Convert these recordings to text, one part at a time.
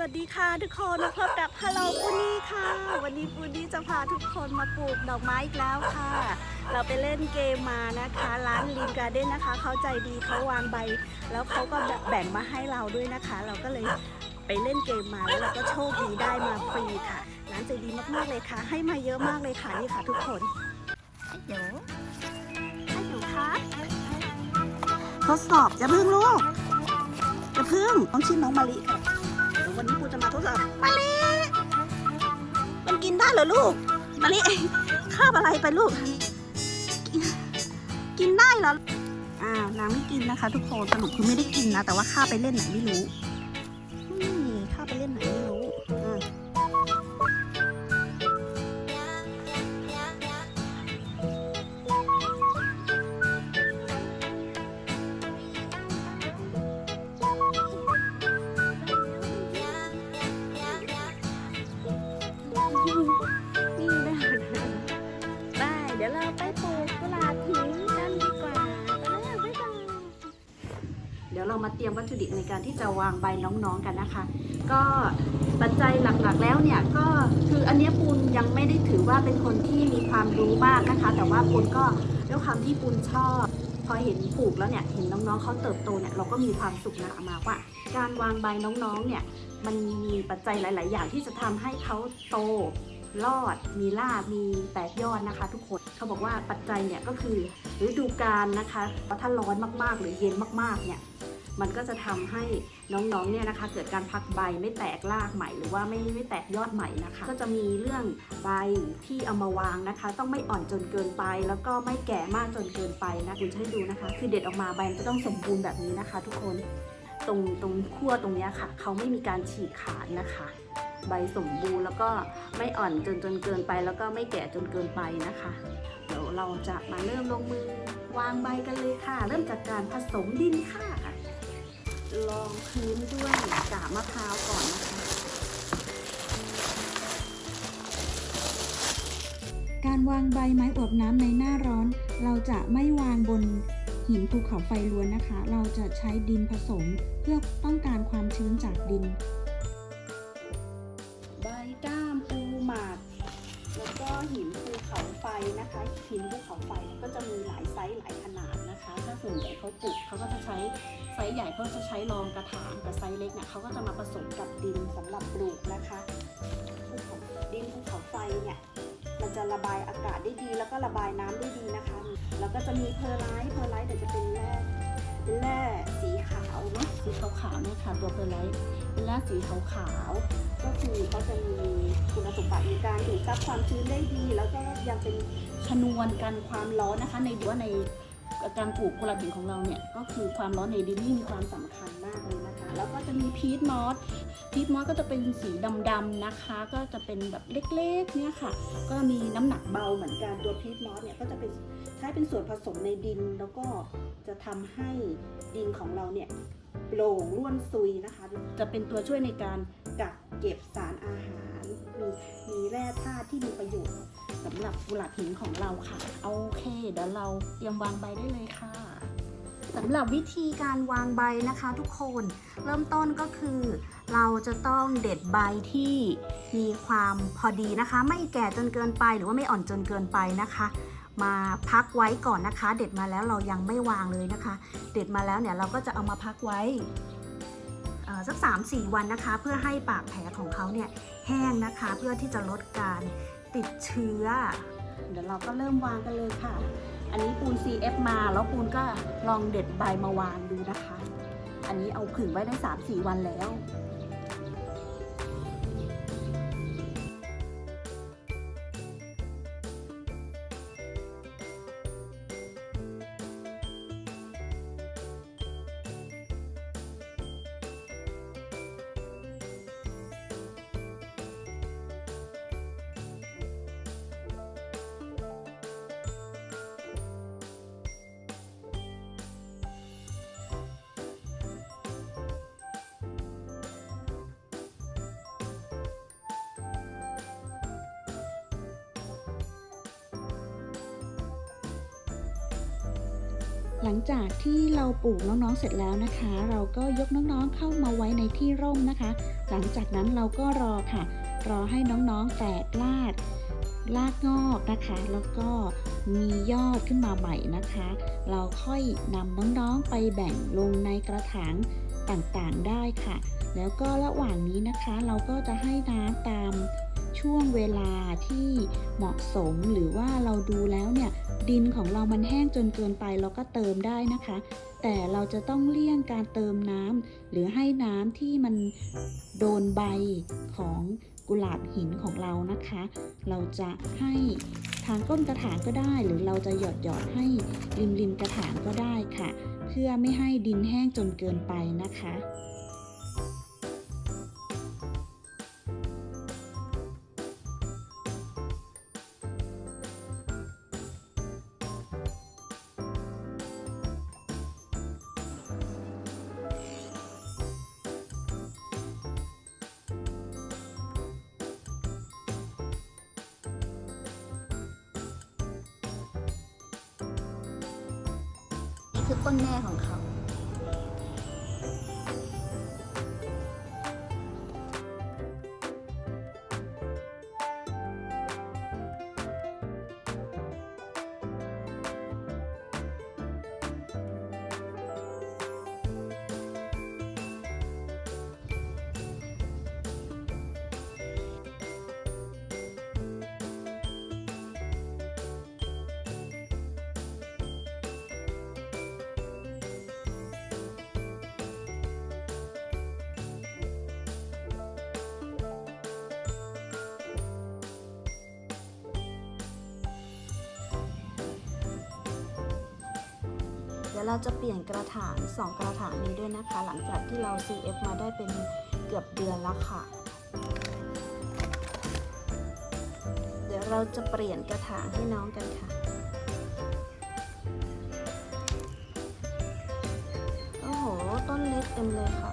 วัสดีค่ะทุกคนมาพบกับฮัลโหลปูนี่ค่ะ วันนี้ปูนี่จะพาทุกคนมาปลูกดอกไม้อีกแล้วค่ะ เราไปเล่นเกมมานะคะ ร้านลินการ์เด้นนะคะ เขาใจดีเขาวางใบ แล้วเขาก็แบ่งมาให้เราด้วยนะคะ เราก็เลยไปเล่นเกมมาแล้วเราก็โชคดีได้มาฟรีค่ะ ร้านใจดีมากๆเลยค่ะ ให้มาเยอะมากเลยค่ะนี่ค่ะทุกคนเดี๋ยวให้อยู่ค่ะทดสอบจะพึ่งลูกจะพึ่งต้องชื่อน้องมะลิค่ะเดี๋ย ววันนี้ครูจะมาทดสอบมะลิมันกินได้เหรอลูกมะลิคาบอะไรไปลูก กินกินได้เหรออ่านางไม่กินนะคะ ทุกคนสรุปคือไม่ได้กินนะ แต่ว่าข้าไปเล่นไหนไม่รู้นี่ข้าไปเล่นไหนไม่รู้ นี่นะคะได้เดี๋ยวเราไปปลูกกุหลาบหินกันดีกว่าไปบายเดี๋ยวเรามาเตรียมวัตถุดิบในการที่จะวางใบน้องๆกันนะคะ ก็ปัจจัยหลักๆแล้วเนี่ยก็คืออันนี้ปูนยังไม่ได้ถือว่าเป็นคนที่มีความรู้มากนะคะ แต่ว่าปูนก็ด้วยความที่ปูนชอบ อเห็นปลูกแล้วเนี่ยเห็นน้องๆเขาเติบโตเนี่ยเราก็มีความสุขนะมาว่า การวางใบน้องๆเนี่ยมันมีปัจจัยหลาย ๆ อย่างที่จะทำให้เขาโตรอด มีรากมีแตกยอดนะคะ ทุกคนเขาบอกว่าปัจจัยเนี่ยก็คือฤดูกาลนะคะเพราะถ้าร้อนมากๆ หรือเย็นมากๆเนี่ย มันก็จะทำให้น้องๆเนี่ยนะคะ เกิดการพักใบไม่แตกรากใหม่หรือว่าไม่ไม่แตกยอดใหม่นะคะ ก็จะมีเรื่องใบที่เอามาวางนะคะ ต้องไม่อ่อนจนเกินไป แล้วก็ไม่แก่มากจนเกินไปนะคุณจะให้ดูนะคะ คือเด็ดออกมาใบมันจะต้องสมบูรณ์แบบนี้นะคะ ทุกคนตรงตรงขั้วตรงนี้ค่ะ เขาไม่มีการฉีกขาดนะคะ ใบสมบูรณ์แล้วก็ไม่อ่อนจนจนเกินไป แล้วก็ไม่แก่จนเกินไปนะคะ เดี๋ยวเราจะมาเริ่มลงมือวางใบกันเลยค่ะ เริ่มจากการผสมดินค่ะ ลองพื้นด้วยกาบมะพร้าวก่อนนะคะ การวางใบไม้อวบน้ำในหน้าร้อน เราจะไม่วางบนหินภูเขาไฟล้วนนะคะ เราจะใช้ดินผสมเพื่อต้องการความชื้นจากดิน ใบก้ามปูหมาก แล้วก็หินภูเขาไฟนะคะ หินภูเขาไฟก็จะมีหลายไซส์หลายขนาด นะคะ ถ้าส่วนใหญ่เขาปลูกเขาก็จะใช้ไซส์ใหญ่เขาจะใช้รองกระถางแต่ไซส์เล็กเนี่ยเขาก็จะมาผสมกับดินสำหรับปลูกนะคะภูเขาดินภูเขาไฟเนี่ยมันจะระบายอากาศได้ดี แล้วก็ระบายน้ำได้ดีนะคะ แล้วก็จะมีเพอร์ไลท์เพอร์ไลท์เดี๋ยวจะเป็นแร่เป็นแร่สีขาวเนาะสีขาวๆเนี่ยค่ะตัวเพอร์ไลท์เป็นแร่สีขาวๆก็คือเขาจะมีคุณสมบัติในการดูดซับความชื้นได้ดี แล้วก็ยังเป็นชนวนกันความร้อนนะคะ ในหรือว่าใน การปลูกกุหลาบหินของเราเนี่ยก็คือความร้อนในดินนี่มีความสำคัญมากเลยนะคะ แล้วก็จะมีพีทมอสพีทมอสก็จะเป็นสีดำๆนะคะ ก็จะเป็นแบบเล็กๆเนี่ยค่ะ ก็มีน้ำหนักเบาเหมือนกันตัวพีทมอสเนี่ยก็จะเป็นใช้เป็นส่วนผสมในดินแล้วก็จะทำให้ดินของเราเนี่ยโปร่งร่วนซุยนะคะ จะเป็นตัวช่วยในการกักเก็บสารอาหาร มีมีแร่ธาตุที่มีประโยชน์ สำหรับกุหลาบหินของเราค่ะ โอเค เดี๋ยวเราเตรียมวางใบได้เลยค่ะสำหรับวิธีการวางใบนะคะทุกคน เริ่มต้นก็คือ เราจะต้องเด็ดใบที่มีความพอดีนะคะ ไม่แก่จนเกินไปหรือว่าไม่อ่อนจนเกินไปนะคะ มาพักไว้ก่อนนะคะ เด็ดมาแล้วเรายังไม่วางเลยนะคะ เด็ดมาแล้วเนี่ยเราก็จะเอามาพักไว้สัก3-4 วันนะคะ เพื่อให้ปากแผลของเขาเนี่ยแห้งนะคะ เพื่อที่จะลดการ ติดเชื้อ เดี๋ยวเราก็เริ่มวางกันเลยค่ะ อันนี้ปูน CF มาแล้วปูนก็ลองเด็ดใบมาวางดูนะคะ อันนี้เอาผึ่งไว้ได้ 3-4 วันแล้ว หลังจากที่เราปลูกน้องๆเสร็จแล้วนะคะ เราก็ยกน้องๆเข้ามาไว้ในที่ร่มนะคะ หลังจากนั้นเราก็รอค่ะ รอให้น้องๆแตกรากรากงอกนะคะ แล้วก็มียอดขึ้นมาใหม่นะคะ เราค่อยนำน้องๆไปแบ่งลงในกระถางต่างๆได้ค่ะ แล้วก็ระหว่างนี้นะคะ เราก็จะให้น้ำตาม ช่วงเวลาที่เหมาะสมหรือว่าเราดูแล้วเนี่ยดินของเรามันแห้งจนเกินไปเราก็เติมได้นะคะ แต่เราจะต้องเลี่ยงการเติมน้ำหรือให้น้ำที่มันโดนใบของกุหลาบหินของเรานะคะ เราจะให้ทางก้นกระถางก็ได้ หรือเราจะหยอดหยอดให้ริมริมกระถางก็ได้ค่ะ เพื่อไม่ให้ดินแห้งจนเกินไปนะคะ คือต้นแม่ของเขา ดี๋ยวเราจะเปลี่ยนกระถางสองกระถางนี้ด้วยนะคะ หลังจากที่เรา CF มาได้เป็นเกือบเดือนแล้วค่ะ เดี๋ยวเราจะเปลี่ยนกระถางให้น้องกันค่ะโอ้โห ต้นเล็กเต็มเลยค่ะ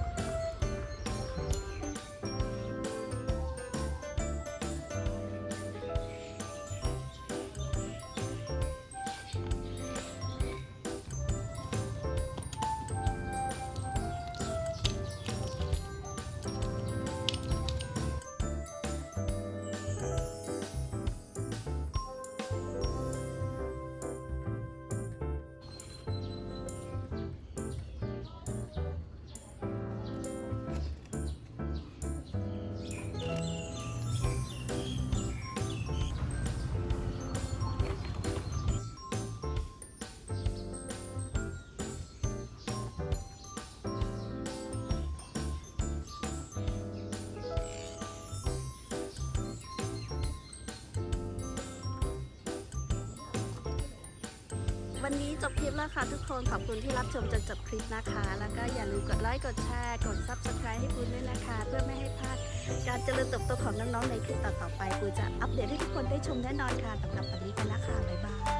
วันนี้จบคลิปแล้วค่ะทุกคน ขอบคุณที่รับชมจนจบคลิปนะคะ แล้วก็อย่าลืมกดไลค์ กดแชร์ กด Subscribe ให้ปุณด้วยนะคะ เพื่อไม่ให้พลาดการเจริญเติบโตของน้องๆในคลิปต่อๆไปกูจะอัปเดตให้ทุกคนได้ชมแน่นอนค่ะสำหรับวันนี้กันนะคะบ๊ายบาย